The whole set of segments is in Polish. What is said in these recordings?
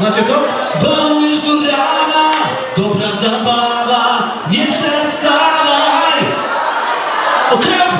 Znacie to? Balujesz do rana, dobra zabawa, nie przestawaj! Okej, odpowiedź!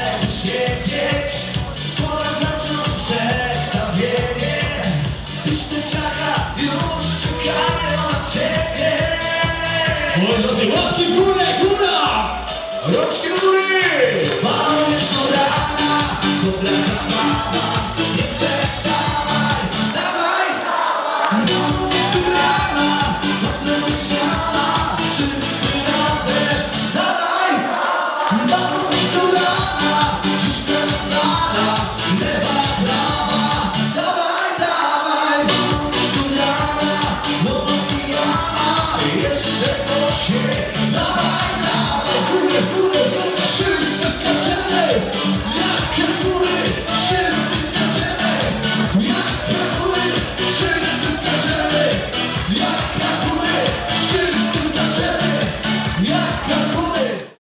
Palmeiras de Monte Júnior.